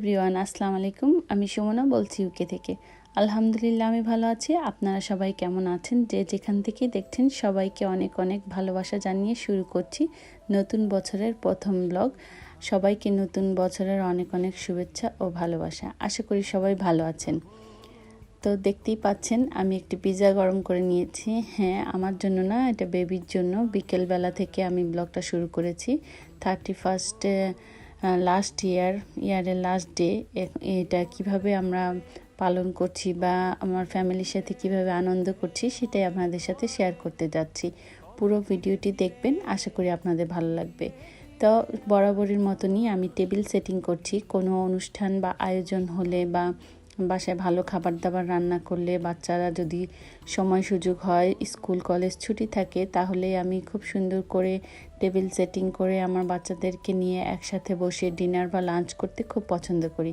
Everyone, আসসালামু আলাইকুম। আমি সুমনা বলছি ইউকে থেকে। আলহামদুলিল্লাহ, আমি ভালো আছি। আপনারা সবাই কেমন আছেন? যে যেখান থেকে দেখছেন, সবাইকে অনেক অনেক ভালোবাসা জানিয়ে শুরু করছি নতুন বছরের প্রথম ব্লগ সবাইকে নতুন বছরের অনেক অনেক শুভেচ্ছা ও ভালোবাসা। আশা করি সবাই ভালো আছেন। তো দেখতেই পাচ্ছেন, আমি একটি পিৎজা গরম করে নিয়েছি। হ্যাঁ আমার জন্য না, এটা বেবির জন্য। বিকেলবেলা থেকে আমি ব্লগটা শুরু করেছি। থার্টি ফার্স্টে লাস্ট ইয়ার ইয়ারের লাস্ট ডে এটা কীভাবে আমরা পালন করছি বা আমার ফ্যামিলির সাথে কীভাবে আনন্দ করছি, সেটাই আপনাদের সাথে শেয়ার করতে যাচ্ছি। পুরো ভিডিওটি দেখবেন, আশা করি আপনাদের ভালো লাগবে। তো বরাবরের মতনই আমি টেবিল সেটিং করছি। কোনো অনুষ্ঠান বা আয়োজন হলে বা বাসায় ভালো খাবার দাবার রান্না করলে বাচ্চারা যদি সময় সুযোগ হয়, স্কুল, কলেজ ছুটি থাকে, তাহলে আমি খুব সুন্দর করে টেবিল সেটিং করে আমার বাচ্চাদেরকে নিয়ে একসাথে বসে ডিনার বা লাঞ্চ করতে খুব পছন্দ করি।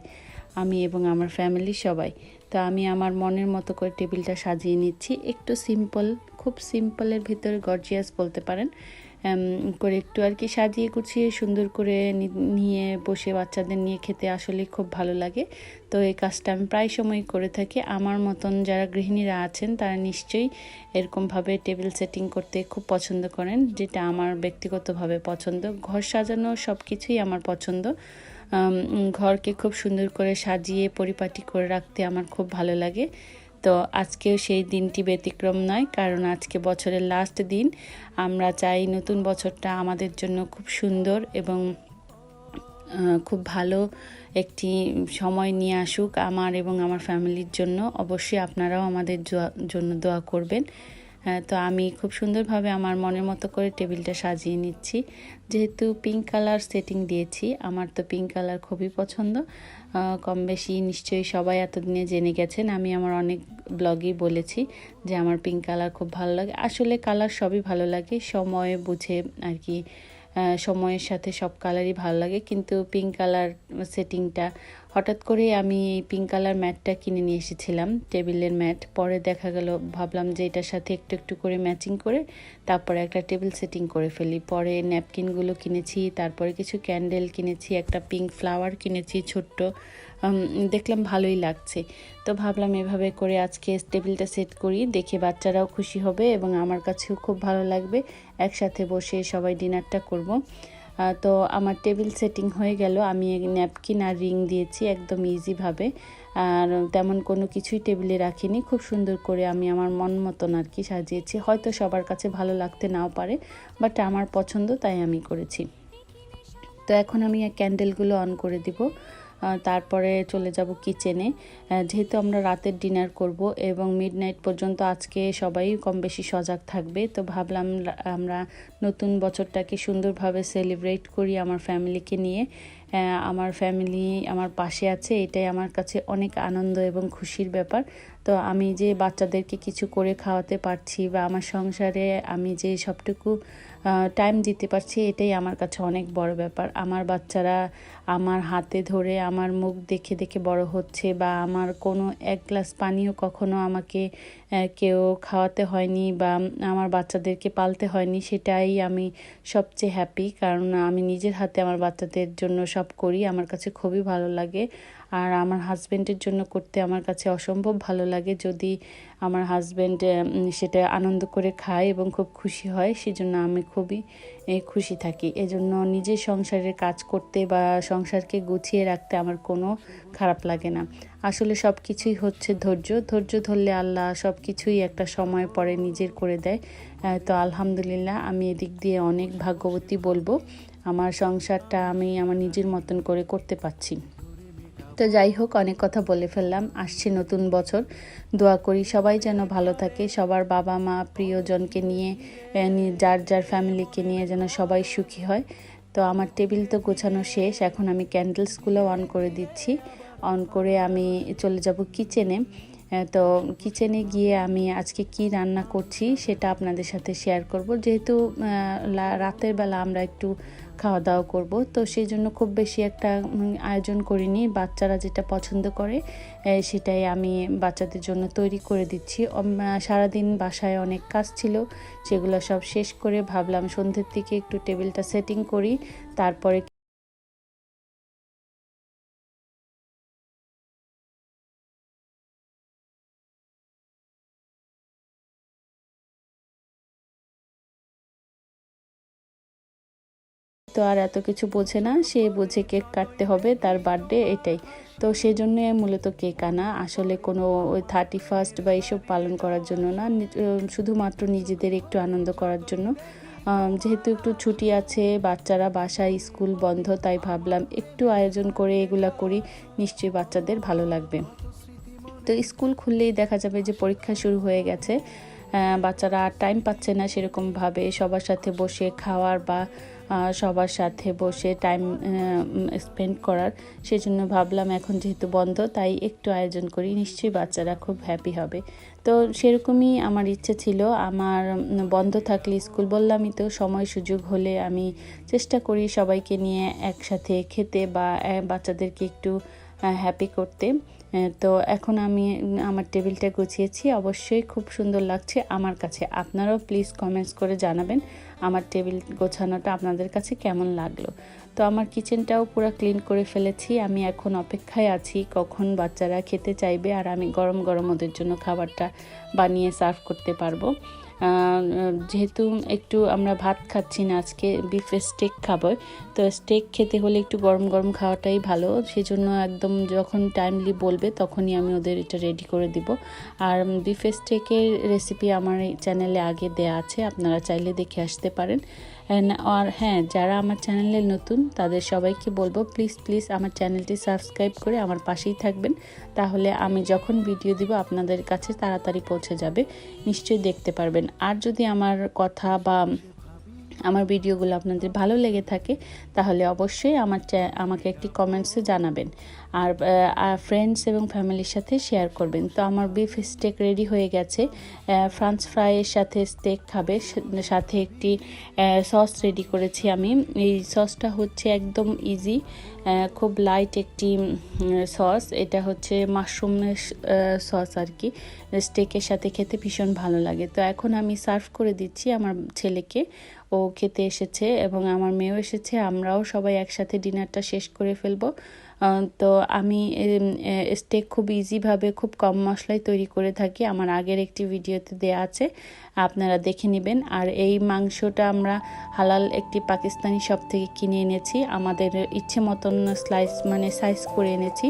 আমি এবং আমার ফ্যামিলি সবাই। তো আমি আমার মনের মতো করে টেবিলটা সাজিয়ে নিচ্ছি। একটু সিম্পল খুব সিম্পলের ভিতরে গর্জিয়াস বলতে পারেন। করে একটু আর কি সাজিয়ে গুছিয়ে সুন্দর করে নিয়ে বসে বাচ্চাদের নিয়ে খেতে আসলে খুব ভালো লাগে। তো এই কাজটা আমি প্রায় সময় করে থাকি। আমার মতন যারা গৃহিণীরা আছেন, তারা নিশ্চয়ই এরকমভাবে টেবিল সেটিং করতে খুব পছন্দ করেন, যেটা আমার ব্যক্তিগতভাবে পছন্দ। ঘর সাজানো সব কিছুই আমার পছন্দ। ঘরকে খুব সুন্দর করে সাজিয়ে পরিপাটি করে রাখতে আমার খুব ভালো লাগে। তো আজকেও সেই দিনটি ব্যতিক্রম নয়, কারণ আজকে বছরের লাস্ট দিন। আমরা চাই নতুন বছরটা আমাদের জন্য খুব সুন্দর এবং খুব ভালো একটি সময় নিয়ে আসুক আমার এবং আমার ফ্যামিলির জন্য। অবশ্যই আপনারাও আমাদের জন্য দোয়া করবেন। তো আমি খুব সুন্দরভাবে আমার মনের মতো করে টেবিলটা সাজিয়ে নিচ্ছি। যেহেতু পিঙ্ক কালার সেটিং দিয়েছি, আমার তো পিঙ্ক কালার খুবই পছন্দ। কম বেশি নিশ্চয়ই সবাই এতদিনে জেনে গেছেন, আমি আমার অনেক ব্লগেই বলেছি যে আমার পিঙ্ক কালার খুব ভালো লাগে। আসলে কালার সবই ভালো লাগে, সময় বুঝে আর কি সময়ের সাথে সব কালারই ভালো লাগে। কিন্তু পিঙ্ক কালার সেটিংটা হঠাৎ করে আমি এই পিঙ্ক কালার ম্যাটটা কিনে নিয়ে এসেছিলাম, টেবিলের ম্যাট। পরে দেখা গেল, ভাবলাম যে এটার সাথে একটু একটু করে ম্যাচিং করে তারপরে একটা টেবিল সেটিং করে ফেলি। পরে ন্যাপকিনগুলো কিনেছি, তারপরে কিছু ক্যান্ডেল কিনেছি, একটা পিঙ্ক ফ্লাওয়ার কিনেছি ছোট্ট। দেখলাম ভালোই লাগছে। তো ভাবলাম এভাবে করে আজকে টেবিলটা সেট করি, দেখে বাচ্চারাও খুশি হবে এবং আমার কাছেও খুব ভালো লাগবে। একসাথে বসে সবাই ডিনারটা করব। তো আমার টেবিল সেটিং হয়ে গেল। আমি ন্যাপকিন আর রিং দিয়েছি একদম ইজিভাবে আর তেমন কোনো কিছুই টেবিলে রাখিনি। খুব সুন্দর করে আমি আমার মন মতন আর কি সাজিয়েছি। হয়তো সবার কাছে ভালো লাগতে নাও পারে বাট আমার পছন্দ তাই আমি করেছি। তো এখন আমি ক্যান্ডেলগুলো অন করে দিব। তারপরে চলে যাব কিচেনে যেহেতু আমরা রাতের ডিনার করব এবং মিড নাইট পর্যন্ত আজকে সবাই কম বেশি সজাগ থাকবে, তো ভাবলাম আমরা নতুন বছরটাকে সুন্দরভাবে সেলিব্রেট করি আমার ফ্যামিলিকে নিয়ে। আমার ফ্যামিলি আমার পাশে আছে, এটাই আমার কাছে অনেক আনন্দ এবং খুশির ব্যাপার। তো আমি যে বাচ্চাদেরকে কিছু করে খাওয়াতে পারছি বা আমার সংসারে আমি যে সবটুকু টাইম দিতে পারছি, এটাই আমার কাছে অনেক বড় ব্যাপার। আমার বাচ্চারা আমার হাতে ধরে আমার মুখ দেখে দেখে বড় হচ্ছে বা আমার কোনো এক গ্লাস পানিও কখনো আমাকে কেউ খাওয়াতে হয়নি বা আমার বাচ্চাদেরকে পালতে হয়নি, সেটাই আমি সবচেয়ে হ্যাপি কারণ আমি নিজের হাতে আমার বাচ্চাদের জন্য সব করি, আমার কাছে খুবই ভালো লাগে। আর আমার হাজব্যান্ডের জন্য করতে আমার কাছে অসম্ভব ভালো লাগে। যদি আমার হাজব্যান্ড সেটা আনন্দ করে খায় এবং খুব খুশি হয়, সেজন্য আমি খুবই খুশি থাকি। এজন্য নিজের সংসারের কাজ করতে বা সংসারকে গুছিয়ে রাখতে আমার কোনো খারাপ লাগে না। আসলে সব কিছুই হচ্ছে ধৈর্য। ধৈর্য ধরলে আল্লাহ সব কিছুই একটা সময় পরে নিজের করে দেয়। তো আলহামদুলিল্লাহ আমি এদিক দিয়ে অনেক ভাগ্যবতী বলব। আমার সংসারটা আমি আমার নিজের মতন করে করতে পারছি। তো যাই হোক, অনেক কথা বলে ফেললাম। আসছে নতুন বছর। দোয়া করি সবাই যেন ভালো থাকে। সবার বাবা মা, প্রিয়জনকে নিয়ে যার যার ফ্যামিলিকে নিয়ে যেন সবাই সুখী হয়। তো আমার টেবিল তো গোছানো শেষ। এখন আমি ক্যান্ডেলসগুলো অন করে দিচ্ছি। অন করে আমি চলে যাব কিচেনে। তো কিচেনে গিয়ে আমি আজকে কি রান্না করছি সেটা আপনাদের সাথে শেয়ার করব। যেহেতু রাতের বেলা আমরা একটু খাওয়া দাওয়া করব। তো সেই জন্য খুব বেশি একটা আয়োজন করিনি। বাচ্চারা যেটা পছন্দ করে সেটাই আমি বাচ্চাদের জন্য তৈরি করে দিচ্ছি। সারাদিন বাসায় অনেক কাজ ছিল, সেগুলো সব শেষ করে ভাবলাম সন্ধ্যের দিকে একটু টেবিলটা সেটিং করি, তারপরে তো আর এত কিছু বোঝে না। সে বোঝে কেক কাটতে হবে, তার বার্থডে এটাই। তো সেই জন্য মূলত কেক আনা। আসলে কোনো ওই থার্টি ফার্স্ট বা এইসব পালন করার জন্য না শুধুমাত্র নিজেদের একটু আনন্দ করার জন্য। যেহেতু একটু ছুটি আছে, বাচ্চারা বাসায় স্কুল বন্ধ, তাই ভাবলাম একটু আয়োজন করে এগুলা করি, নিশ্চয়ই বাচ্চাদের ভালো লাগবে। তো স্কুল খুললেই দেখা যাবে যে পরীক্ষা শুরু হয়ে গেছে। বাচ্চারা টাইম পাচ্ছে না সেরকমভাবে সবার সাথে বসে খাওয়ার বা সবার সাথে বসে টাইম স্পেন্ড করার। সেজন্য ভাবলাম এখন যেহেতু বন্ধ, তাই একটু আয়োজন করি। নিশ্চয়ই বাচ্চারা খুব হ্যাপি হবে। তো সেরকমই আমার ইচ্ছে ছিল। আমার বন্ধ থাকলে স্কুল বললামই তো, সময় সুযোগ হলে আমি চেষ্টা করি সবাইকে নিয়ে একসাথে খেতে বা বাচ্চাদেরকে একটু হ্যাপি করতে। তো এখন আমি আমার টেবিলটা গুছিয়েছি। অবশ্যই খুব সুন্দর লাগছে আমার কাছে। আপনারাও প্লিজ কমেন্টস করে জানাবেন আমার টেবিল গোছানোটা আপনাদের কাছে কেমন লাগল। তো আমার কিচেনটাও পুরো ক্লিন করে ফেলেছি। আমি এখন অপেক্ষায় আছি কখন বাচ্চারা খেতে চাইবে আর আমি গরম গরম ওদের জন্য খাবারটা বানিয়ে সার্ভ করতে পারব। যেহেতু একটু আমরা ভাত খাচ্ছি না, আজকে বিফে স্টেক খাব। তো স্টেক খেতে হলে একটু গরম গরম খাওয়াটাই ভালো। সেজন্য একদম যখন টাইমলি বলবে, তখনই আমি ওদের এটা রেডি করে দিব। আর বিফে স্টেকের রেসিপি আমার চ্যানেলে আগে দেয়া আছে, আপনারা চাইলে দেখে আসতে পারেন। আর হ্যাঁ যারা আমার চ্যানেলে নতুন, তাদের সবাইকে বলব প্লিজ প্লিজ আমার চ্যানেলটি সাবস্ক্রাইব করে আমার পাশেই থাকবেন। তাহলে আমি যখন ভিডিও দিব, আপনাদের কাছে তাড়াতাড়ি পৌঁছে যাবে। নিশ্চয়ই দেখতে পারবেন। আর যদি আমার কথা বা আমার ভিডিওগুলো আপনাদের ভালো লেগে থাকে, তাহলে অবশ্যই আমার আমাকে একটি কমেন্টসে জানাবেন। আর ফ্রেন্ডস এবং ফ্যামিলির সাথে শেয়ার করবেন। তো আমার বিফ স্টেক রেডি হয়ে গেছে। ফ্রান্স ফ্রাইয়ের সাথে স্টেক খাবে। সাথে একটি সস রেডি করেছি আমি। এই সসটা হচ্ছে একদম ইজি খুব লাইট একটি সস এটা হচ্ছে মাশরুমের সস আর কি। স্টেকের সাথে খেতে ভীষণ ভালো লাগে। তো এখন আমি সার্ভ করে দিচ্ছি আমার ছেলেকে। ও খেতে এসেছে এবং আমার মেয়েও এসেছে আমরাও সবাই একসাথে ডিনারটা শেষ করে ফেলব। তো আমি স্টেক খুব ইজিভাবে খুব কম মশলায় তৈরি করে থাকি। আমার আগের একটি ভিডিওতে দেয়া আছে, আপনারা দেখে নেবেন। আর এই মাংসটা আমরা হালাল একটি পাকিস্তানি শপ থেকে কিনে এনেছি। আমাদের ইচ্ছে মতন স্লাইস মানে সাইজ করে এনেছি।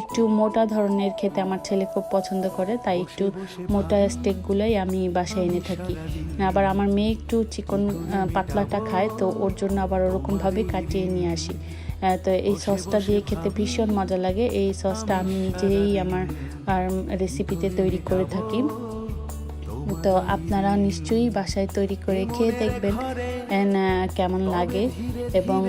একটু মোটা ধরনের খেতে আমার ছেলে খুব পছন্দ করে, তাই একটু মোটা স্টেকগুলোই আমি বাসায় এনে থাকি। আবার আমার মেয়ে একটু চিকন পাতলাটা খায়, তো ওর জন্য আবার ওরকমভাবে কাটিয়ে নিয়ে আসি। তো এই সসটা দিয়ে খেতে ভীষণ মজা লাগে। এই সসটা আমি নিজেই আমার রেসিপিতে তৈরি করে থাকি। তো আপনারা নিশ্চয়ই বাসায় তৈরি করে খেয়ে দেখবেন। কেমন লাগে? এবং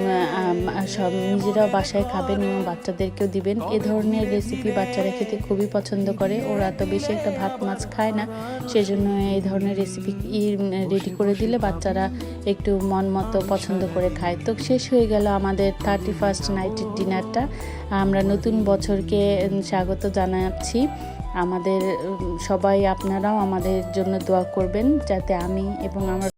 সব নিজেরাও বাসায় খাবেন এবং বাচ্চাদেরকেও দিবেন। এ ধরনের রেসিপি বাচ্চারা খেতে খুবই পছন্দ করে। ওরা তো বেশি একটা ভাত মাছ খায় না। সেজন্য এই ধরনের রেসিপি রেডি করে দিলে বাচ্চারা একটু মন মতো পছন্দ করে খায়। তো শেষ হয়ে গেল আমাদের থার্টি ফার্স্ট নাইটের ডিনারটা আমরা নতুন বছরকে স্বাগত জানাচ্ছি। আমাদের সবাই আপনারাও আমাদের জন্য দোয়া করবেন যাতে আমি এবং আমার